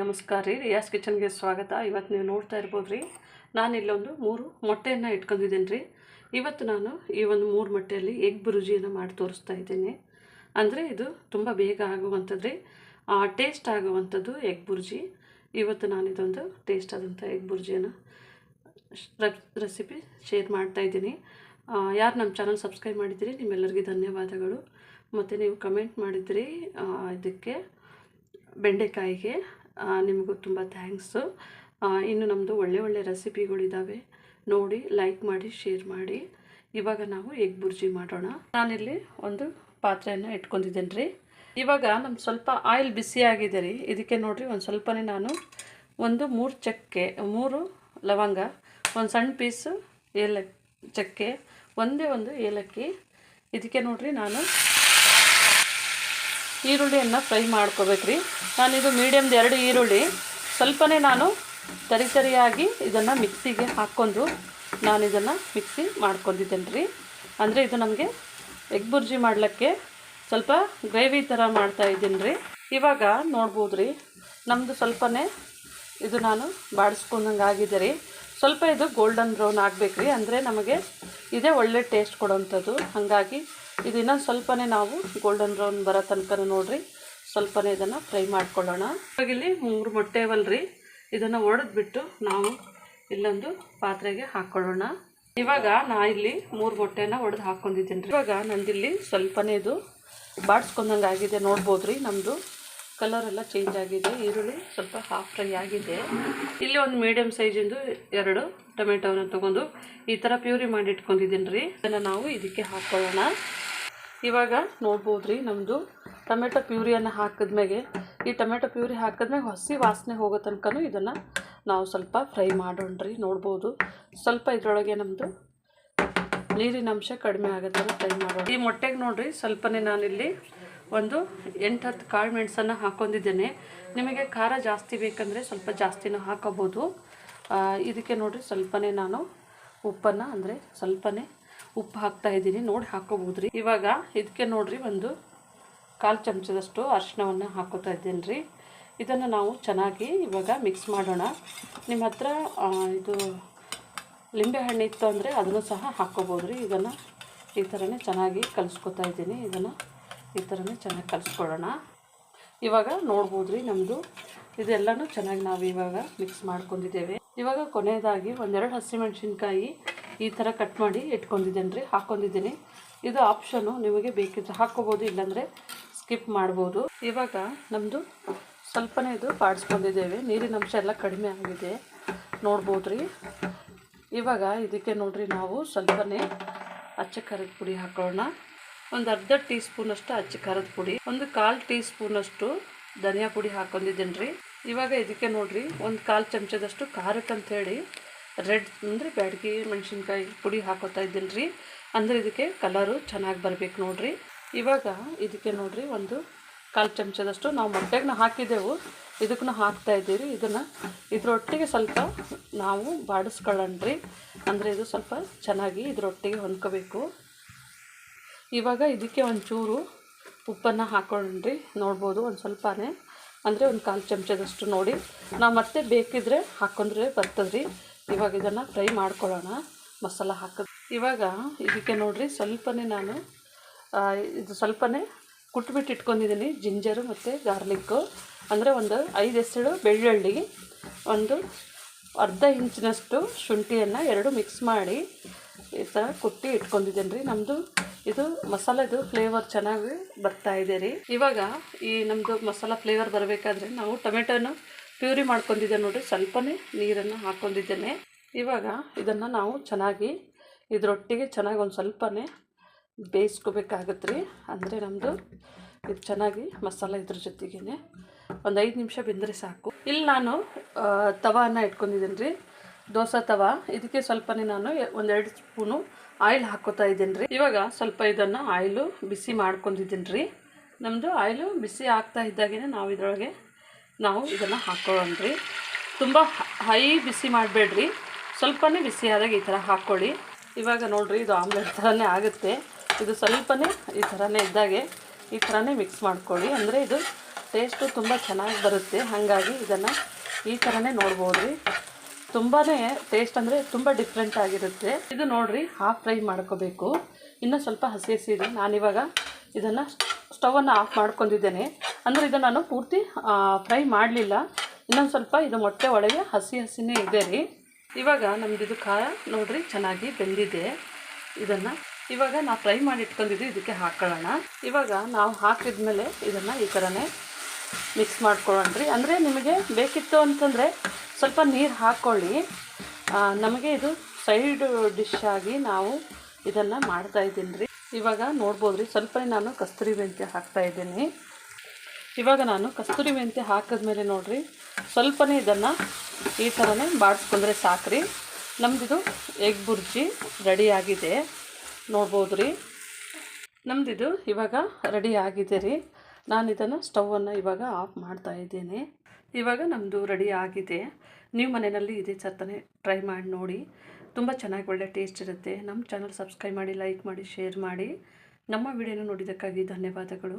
ನಮಸ್ಕಾರ ರೀ. ರಿಯಾಸ್ ಕಿಚನ್ಗೆ ಸ್ವಾಗತ. ಇವತ್ತು ನೀವು ನೋಡ್ತಾ ಇರ್ಬೋದು ರೀ ನಾನು ಇಲ್ಲೊಂದು ಮೂರು ಮೊಟ್ಟೆಯನ್ನು ಇಟ್ಕೊಂಡಿದ್ದೀನಿ ರೀ. ಇವತ್ತು ನಾನು ಈ ಒಂದು ಮೂರು ಮೊಟ್ಟೆಯಲ್ಲಿ ಎಗ್ ಬುರುಜಿಯನ್ನು ಮಾಡಿ ತೋರಿಸ್ತಾ ಇದ್ದೀನಿ. ಅಂದರೆ ಇದು ತುಂಬ ಬೇಗ ಆಗುವಂಥದ್ದು ರೀ. ಟೇಸ್ಟ್ ಆಗುವಂಥದ್ದು ಎಗ್ ಬುರ್ಜಿ. ಇವತ್ತು ನಾನು ಇದೊಂದು ಟೇಸ್ಟ್ ಆದಂಥ ಎಗ್ ಬುರ್ಜಿಯನ್ನು ರೆಸಿಪಿ ಶೇರ್ ಮಾಡ್ತಾ ಇದ್ದೀನಿ. ಯಾರು ನಮ್ಮ ಚಾನಲ್ ಸಬ್ಸ್ಕ್ರೈಬ್ ಮಾಡಿದ್ದೀರಿ, ನಿಮ್ಮೆಲ್ಲರಿಗೂ ಧನ್ಯವಾದಗಳು. ಮತ್ತು ನೀವು ಕಮೆಂಟ್ ಮಾಡಿದ್ರಿ ಇದಕ್ಕೆ ಬೆಂಡೆಕಾಯಿಗೆ ನಿಮಗೂ ತುಂಬ ಥ್ಯಾಂಕ್ಸು ಇನ್ನು ನಮ್ಮದು ಒಳ್ಳೆ ಒಳ್ಳೆ ರೆಸಿಪಿಗಳಿದ್ದಾವೆ ನೋಡಿ ಲೈಕ್ ಮಾಡಿ ಶೇರ್ ಮಾಡಿ. ಇವಾಗ ನಾವು ಎಗ್ ಬುರ್ಜಿ ಮಾಡೋಣ. ನಾನಿಲ್ಲಿ ಒಂದು ಪಾತ್ರೆಯನ್ನು ಇಟ್ಕೊಂಡಿದ್ದೇನೆ ರೀ ಇವಾಗ ನಮ್ಮ ಸ್ವಲ್ಪ ಆಯಿಲ್ ಬಿಸಿ ಆಗಿದೆ ರೀ. ಇದಕ್ಕೆ ನೋಡಿರಿ, ಒಂದು ಸ್ವಲ್ಪನೇ ನಾನು ಒಂದು ಮೂರು ಚಕ್ಕೆ, ಮೂರು ಲವಂಗ, ಒಂದು ಸಣ್ಣ ಪೀಸು ಏಲ ಚಕ್ಕೆ, ಒಂದೇ ಒಂದು ಏಲಕ್ಕಿ. ಇದಕ್ಕೆ ನೋಡಿರಿ, ನಾನು ಈರುಳ್ಳಿಯನ್ನು ಫ್ರೈ ಮಾಡ್ಕೋಬೇಕ್ರಿ. ನಾನಿದು ಮೀಡಿಯಮ್ದು ಎರಡು ಈರುಳ್ಳಿ. ಸ್ವಲ್ಪನೇ ನಾನು ತರಿ ತರಿಯಾಗಿ ಇದನ್ನು ಮಿಕ್ಸಿಗೆ ಹಾಕ್ಕೊಂಡು ನಾನು ಇದನ್ನು ಮಿಕ್ಸಿ ಮಾಡ್ಕೊಂಡಿದ್ದೇನೆ ರೀ ಅಂದರೆ ಇದು ನಮಗೆ ಎಗ್ ಬುರ್ಜಿ ಮಾಡಲಿಕ್ಕೆ ಸ್ವಲ್ಪ ಗ್ರೇವಿ ಥರ ಮಾಡ್ತಾ ಇದ್ದೀನಿ ರೀ ಇವಾಗ ನೋಡ್ಬೋದು ರೀ ನಮ್ಮದು ಸ್ವಲ್ಪನೇ ಇದು ನಾನು ಬಾಡಿಸ್ಕೊಂಡಂಗೆ ಆಗಿದೆ ರೀ. ಸ್ವಲ್ಪ ಇದು ಗೋಲ್ಡನ್ ಬ್ರೌನ್ ಆಗಬೇಕು ರೀ ಅಂದರೆ ನಮಗೆ ಇದೇ ಒಳ್ಳೆ ಟೇಸ್ಟ್ ಕೊಡೋವಂಥದ್ದು ಹಾಗಾಗಿ ಇದು ಇನ್ನೊಂದು ಸ್ವಲ್ಪನೇ ನಾವು ಗೋಲ್ಡನ್ ಬ್ರೌನ್ ಬರೋ ತನಕ ನೋಡ್ರಿ. ಸ್ವಲ್ಪನೇ ಇದನ್ನು ಫ್ರೈ ಮಾಡ್ಕೊಳ್ಳೋಣ. ಇಲ್ಲಿ ಮೂರು ಮೊಟ್ಟೆ ಅವಲ್ರಿ. ಇದನ್ನು ಒಡೆದ್ಬಿಟ್ಟು ನಾವು ಇಲ್ಲೊಂದು ಪಾತ್ರೆಗೆ ಹಾಕ್ಕೊಳ್ಳೋಣ ಇವಾಗ ನಾ ಇಲ್ಲಿ ಮೂರು ಮೊಟ್ಟೆನ ಒಡೆದು ಹಾಕ್ಕೊಂಡಿದ್ದೀನಿ ಇವಾಗ ನಂದಿಲ್ಲಿ ಸ್ವಲ್ಪನೇ ಇದು ಬಾಡಿಸ್ಕೊಂಡಂಗೆ ಆಗಿದೆ ನೋಡ್ಬೋದು ರೀ ನಮ್ಮದು ಕಲರ್ ಎಲ್ಲ ಚೇಂಜ್ ಆಗಿದೆ. ಈರುಳ್ಳಿ ಸ್ವಲ್ಪ ಹಾಫ್ ಫ್ರೈ ಆಗಿದೆ. ಇಲ್ಲಿ ಒಂದು ಮೀಡಿಯಮ್ ಸೈಜಿಂದು ಎರಡು ಟೊಮೆಟೊವನ್ನು ತೊಗೊಂಡು ಈ ಥರ ಪ್ಯೂರಿ ಮಾಡಿ ಇಟ್ಕೊಂಡಿದ್ದೀನಿ ರೀ. ಇದನ್ನು ನಾವು ಇದಕ್ಕೆ ಹಾಕ್ಕೊಳ್ಳೋಣ ಇವಾಗ ನೋಡ್ಬೋದು ರೀ ನಮ್ಮದು ಟೊಮೆಟೊ ಪ್ಯೂರಿಯನ್ನು ಹಾಕಿದ್ಮೇಲೆ ಈ ಟೊಮೆಟೊ ಪ್ಯೂರಿ ಹಾಕಿದ್ಮೇಲೆ ಹಸಿ ವಾಸನೆ ಹೋಗೋ ತನಕನೂ ಇದನ್ನು ನಾವು ಸ್ವಲ್ಪ ಫ್ರೈ ಮಾಡೋಣ ರೀ. ನೋಡ್ಬೋದು. ಸ್ವಲ್ಪ ಇದರೊಳಗೆ ನಮ್ಮದು ನೀರಿನ ಅಂಶ ಕಡಿಮೆ ಆಗುತ್ತೆ ಫ್ರೈ ಮಾಡೋಣ. ಈ ಮೊಟ್ಟೆಗೆ ನೋಡಿರಿ, ಸ್ವಲ್ಪನೇ ನಾನಿಲ್ಲಿ ಒಂದು ಎಂಟು ಹತ್ತು ಕಾಳು ಮೆಣಸನ್ನು ಹಾಕ್ಕೊಂಡಿದ್ದೇನೆ. ನಿಮಗೆ ಖಾರ ಜಾಸ್ತಿ ಬೇಕಂದರೆ ಸ್ವಲ್ಪ ಜಾಸ್ತಿನೂ ಹಾಕೋಬೋದು ಇದಕ್ಕೆ ನೋಡಿರಿ ಸ್ವಲ್ಪನೇ ನಾನು ಉಪ್ಪನ್ನು, ಅಂದರೆ ಸ್ವಲ್ಪನೇ ಉಪ್ಪು ಹಾಕ್ತಾ ಇದ್ದೀನಿ. ನೋಡಿ ಹಾಕೋಬೋದು ರೀ ಇವಾಗ ಇದಕ್ಕೆ ನೋಡಿರಿ ಒಂದು ಕಾಲು ಚಮಚದಷ್ಟು ಅರಿಶಿನವನ್ನು ಹಾಕೋತಾ ಇದ್ದೇನೆ ರೀ ಇದನ್ನು ನಾವು ಚೆನ್ನಾಗಿ ಇವಾಗ ಮಿಕ್ಸ್ ಮಾಡೋಣ. ನಿಮ್ಮ ಹತ್ರ ಇದು ಲಿಂಬೆಹಣ್ಣು ಇತ್ತು ಅಂದರೆ ಅದನ್ನು ಸಹ ಹಾಕ್ಕೋಬೋದು ರೀ ಇದನ್ನು ಈ ಥರನೇ ಚೆನ್ನಾಗಿ ಕಲಿಸ್ಕೊತಾ ಇದ್ದೀನಿ. ಇದನ್ನು ಈ ಥರನೇ ಚೆನ್ನಾಗಿ ಕಲಿಸ್ಕೊಳ್ಳೋಣ. ಇವಾಗ ನೋಡ್ಬೋದು ರೀ ನಮ್ಮದು ಇದೆಲ್ಲನೂ ಚೆನ್ನಾಗಿ ನಾವು ಇವಾಗ ಮಿಕ್ಸ್ ಮಾಡ್ಕೊಂಡಿದ್ದೇವೆ. ಇವಾಗ ಕೊನೆಯದಾಗಿ ಒಂದೆರಡು ಹಸಿಮೆಣ್ಸಿನ್ಕಾಯಿ ಈ ಥರ ಕಟ್ ಮಾಡಿ ಇಟ್ಕೊಂಡಿದ್ದೇನೆ ರೀ ಹಾಕ್ಕೊಂಡಿದ್ದೀನಿ ಇದು ಆಪ್ಷನು ನಿಮಗೆ ಬೇಕಿದ್ರೆ ಹಾಕ್ಕೋಬೋದು, ಇಲ್ಲಾಂದರೆ ಸ್ಕಿಪ್ ಮಾಡ್ಬೋದು. ಇವಾಗ ನಮ್ಮದು ಸ್ವಲ್ಪನೇ ಇದು ಬಾಡಿಸ್ಕೊಂಡಿದ್ದೇವೆ ನೀರಿನ ಅಂಶ ಎಲ್ಲ ಕಡಿಮೆ ಆಗಿದೆ. ನೋಡ್ಬೋದು ರೀ. ಇವಾಗ ಇದಕ್ಕೆ ನೋಡ್ರಿ ನಾವು ಸ್ವಲ್ಪನೇ ಅಚ್ಚ ಖಾರದ ಪುಡಿ ಹಾಕೋಣ. ಒಂದು ಅರ್ಧ ಟೀ ಸ್ಪೂನಷ್ಟು ಅಚ್ಚ ಖಾರದ ಪುಡಿ, ಒಂದು ಕಾಲು ಟೀ ಸ್ಪೂನಷ್ಟು ಧನಿಯಾ ಪುಡಿ ಹಾಕೊಂಡಿದ್ದೀನಿ ರೀ ಇವಾಗ ಇದಕ್ಕೆ ನೋಡಿರಿ, ಒಂದು ಕಾಲು ಚಮಚದಷ್ಟು ಖಾರಕ್ಕೆ ಹೇಳಿ ರೆಡ್, ಅಂದರೆ ಬ್ಯಾಡಗಿ ಮೆಣಸಿನ್ಕಾಯಿ ಪುಡಿ ಹಾಕೋತಾ ಇದ್ದೀನಿ ರೀ ಅಂದರೆ ಇದಕ್ಕೆ ಕಲರು ಚೆನ್ನಾಗಿ ಬರಬೇಕು ನೋಡಿರಿ. ಇವಾಗ ಇದಕ್ಕೆ ನೋಡಿರಿ, ಒಂದು ಕಾಲು ಚಮಚದಷ್ಟು ನಾವು ಮೊಟ್ಟೆಗೆ ಹಾಕಿದ್ದೆವು. ಇದಕ್ಕೂ ಹಾಕ್ತಾ ಇದ್ದೀವಿ ಇದನ್ನು ಇದರೊಟ್ಟಿಗೆ ಸ್ವಲ್ಪ ನಾವು ಬಾಡಿಸ್ಕೊಳ್ಳೋಣ್ರಿ. ಅಂದರೆ ಇದು ಸ್ವಲ್ಪ ಚೆನ್ನಾಗಿ ಇದರೊಟ್ಟಿಗೆ ಹೊಂದ್ಕೋಬೇಕು. ಇವಾಗ ಇದಕ್ಕೆ ಒಂಚೂರು ಉಪ್ಪನ್ನು ಹಾಕೊಂಡ್ರಿ ನೋಡ್ಬೋದು, ಒಂದು ಸ್ವಲ್ಪನೇ. ಅಂದರೆ ಒಂದು ಕಾಲು ಚಮಚದಷ್ಟು ನೋಡಿ. ನಾವು ಮತ್ತೆ ಬೇಕಿದ್ರೆ ಹಾಕೊಂಡ್ರೆ ಬರ್ತದ್ರಿ. ಇವಾಗ ಇದನ್ನು ಫ್ರೈ ಮಾಡ್ಕೊಳ್ಳೋಣ. ಮಸಾಲ ಹಾಕೋದು ಇವಾಗ ಇದಕ್ಕೆ ನೋಡಿರಿ, ಸ್ವಲ್ಪನೇ ನಾನು ಇದು ಸ್ವಲ್ಪನೇ ಕುಟ್ಬಿಟ್ಟು ಇಟ್ಕೊಂಡಿದ್ದೀನಿ ಜಿಂಜರು ಮತ್ತು ಗಾರ್ಲಿಕ್ಕು ಅಂದರೆ ಒಂದು ಐದು ಎಸಳು ಬೆಳ್ಳುಳ್ಳಿ, ಒಂದು ಅರ್ಧ ಇಂಚಿನಷ್ಟು ಶುಂಠಿಯನ್ನು ಎರಡು ಮಿಕ್ಸ್ ಮಾಡಿ ಈ ಥರ ಕುಟ್ಟಿ ಇಟ್ಕೊಂಡಿದ್ದೇನೆ ರೀ. ನಮ್ಮದು ಇದು ಮಸಾಲೆದು ಫ್ಲೇವರ್ ಚೆನ್ನಾಗಿ ಬರ್ತಾ ಇದೆ ರೀ. ಇವಾಗ ಈ ನಮ್ಮದು ಮಸಾಲ ಫ್ಲೇವರ್ ಬರಬೇಕಾದ್ರೆ ನಾವು ಟೊಮೆಟೊನ ಪ್ಯೂರಿ ಮಾಡ್ಕೊಂಡಿದ್ದೆ ನೋಡಿರಿ. ಸ್ವಲ್ಪನೇ ನೀರನ್ನು ಹಾಕ್ಕೊಂಡಿದ್ದೇನೆ ಇವಾಗ ಇದನ್ನು ನಾವು ಚೆನ್ನಾಗಿ ಇದರೊಟ್ಟಿಗೆ ಚೆನ್ನಾಗಿ ಒಂದು ಸ್ವಲ್ಪನೇ ಬೇಯಿಸ್ಕೋಬೇಕಾಗತ್ತೆ ರೀ. ಅಂದರೆ ನಮ್ಮದು ಇದು ಚೆನ್ನಾಗಿ ಮಸಾಲ ಇದ್ರ ಜೊತೆಗೇ ಒಂದು ಐದು ನಿಮಿಷ ಬೆಂದರೆ ಸಾಕು. ಇಲ್ಲಿ ನಾನು ತವಾನ ಇಟ್ಕೊಂಡಿದ್ದೀನಿ ರೀ. ದೋಸೆ ತವ. ಇದಕ್ಕೆ ಸ್ವಲ್ಪನೇ ನಾನು ಒಂದೆರಡು ಸ್ಪೂನು ಆಯಿಲ್ ಹಾಕೋತಾ ಇದ್ದೀನಿ ರೀ. ಇವಾಗ ಸ್ವಲ್ಪ ಇದನ್ನು ಆಯಿಲು ಬಿಸಿ ಮಾಡ್ಕೊಂಡಿದ್ದೀನಿ ರೀ. ನಮ್ಮದು ಆಯಿಲು ಬಿಸಿ ಆಗ್ತಾ ಇದ್ದಾಗೇ ನಾವು ಇದರೊಳಗೆ ನಾವು ಇದನ್ನು ಹಾಕೊಳ್ಳೋಣ ರೀ. ತುಂಬ ಹೈ ಬಿಸಿ ಮಾಡಬೇಡ್ರಿ. ಸ್ವಲ್ಪನೇ ಬಿಸಿ ಆದಾಗ ಈ ಥರ ಹಾಕ್ಕೊಳ್ಳಿ. ಇವಾಗ ನೋಡಿರಿ, ಇದು ಆಮ್ಲೆಟ್ ಥರನೇ ಆಗುತ್ತೆ. ಇದು ಸ್ವಲ್ಪನೇ ಈ ಥರನೇ ಇದ್ದಾಗೆ ಈ ಥರನೇ ಮಿಕ್ಸ್ ಮಾಡ್ಕೊಳ್ಳಿ. ಅಂದರೆ ಇದು ಟೇಸ್ಟು ತುಂಬ ಚೆನ್ನಾಗಿ ಬರುತ್ತೆ. ಹಾಗಾಗಿ ಇದನ್ನು ಈ ಥರನೇ ನೋಡ್ಬೋದು ರೀ ತುಂಬಾ ಟೇಸ್ಟ್ ಅಂದರೆ ತುಂಬ ಡಿಫ್ರೆಂಟ್ ಆಗಿರುತ್ತೆ. ಇದು ನೋಡಿರಿ ಹಾಫ್ ಫ್ರೈ ಮಾಡ್ಕೋಬೇಕು. ಇನ್ನೂ ಸ್ವಲ್ಪ ಹಸಿ ಹಸಿ ಇದೆ ನಾನಿವಾಗ ಇದನ್ನು ಸ್ಟವನ್ನು ಆಫ್ ಮಾಡ್ಕೊಂಡಿದ್ದೇನೆ. ಅಂದರೆ ಇದು ನಾನು ಪೂರ್ತಿ ಫ್ರೈ ಮಾಡಲಿಲ್ಲ. ಇನ್ನೊಂದು ಸ್ವಲ್ಪ ಇದು ಮೊಟ್ಟೆ ಒಳಗೆ ಹಸಿ ಹಸಿನೇ ಇದೆ ರೀ. ಇವಾಗ ನಮ್ದು ಇದು ಖಾರ ನೋಡ್ರಿ, ಚೆನ್ನಾಗಿ ಬೆಂದಿದೆ. ಇದನ್ನು ಇವಾಗ ನಾವು ಫ್ರೈ ಮಾಡಿ ಇಟ್ಕೊಂಡಿದ್ದು ಇದಕ್ಕೆ ಹಾಕೊಳ್ಳೋಣ. ಇವಾಗ ನಾವು ಹಾಕಿದ ಮೇಲೆ ಇದನ್ನು ಈ ಥರನೇ ಮಿಕ್ಸ್ ಮಾಡ್ಕೊಳ್ಳೋಣ್ರಿ. ಅಂದರೆ ನಿಮಗೆ ಬೇಕಿತ್ತು ಅಂತಂದರೆ ಸ್ವಲ್ಪ ನೀರು ಹಾಕ್ಕೊಳ್ಳಿ ನಮಗೆ ಇದು ಸೈಡ್ ಡಿಶ್ ಆಗಿ ನಾವು ಇದನ್ನು ಮಾಡ್ತಾ ಇದ್ದೀನಿ ರೀ ಇವಾಗ ನೋಡ್ಬೋದು ರೀ ಸ್ವಲ್ಪ ನಾನು ಕಸ್ತೂರಿ ಮೆಂತ್ಯ ಹಾಕ್ತಾ ಇದ್ದೀನಿ. ಇವಾಗ ನಾನು ಕಸ್ತೂರಿ ಮೆಂತ್ಯ ಹಾಕಿದ್ಮೇಲೆ ನೋಡಿರಿ, ಸ್ವಲ್ಪನೇ ಇದನ್ನು ಈ ಥರನೇ ಬಾಡಿಸ್ಕೊಂಡ್ರೆ ಸಾಕ್ರಿ. ನಮ್ಮದಿದು ಎಗ್ ಬುರ್ಜಿ ರೆಡಿ ಆಗಿದೆ. ನೋಡ್ಬೋದು ರೀ ನಮ್ಮದಿದು ಇವಾಗ ರೆಡಿ ಆಗಿದೆ ರೀ. ನಾನು ಇದನ್ನು ಸ್ಟವನ್ನು ಇವಾಗ ಆಫ್ ಮಾಡ್ತಾ ಇದ್ದೇನೆ. ಇವಾಗ ನಮ್ಮದು ರೆಡಿ ಆಗಿದೆ. ನೀವು ಮನೆಯಲ್ಲಿ ಇದೇ ಥರನೇ ಟ್ರೈ ಮಾಡಿ ನೋಡಿ. ತುಂಬ ಚೆನ್ನಾಗಿ ಒಳ್ಳೆ ಟೇಸ್ಟ್ ಇರುತ್ತೆ. ನಮ್ಮ ಚಾನಲ್ ಸಬ್ಸ್ಕ್ರೈಬ್ ಮಾಡಿ, ಲೈಕ್ ಮಾಡಿ, ಶೇರ್ ಮಾಡಿ. ನಮ್ಮ ವಿಡಿಯೋನ ನೋಡಿದ್ದಕ್ಕಾಗಿ ಧನ್ಯವಾದಗಳು.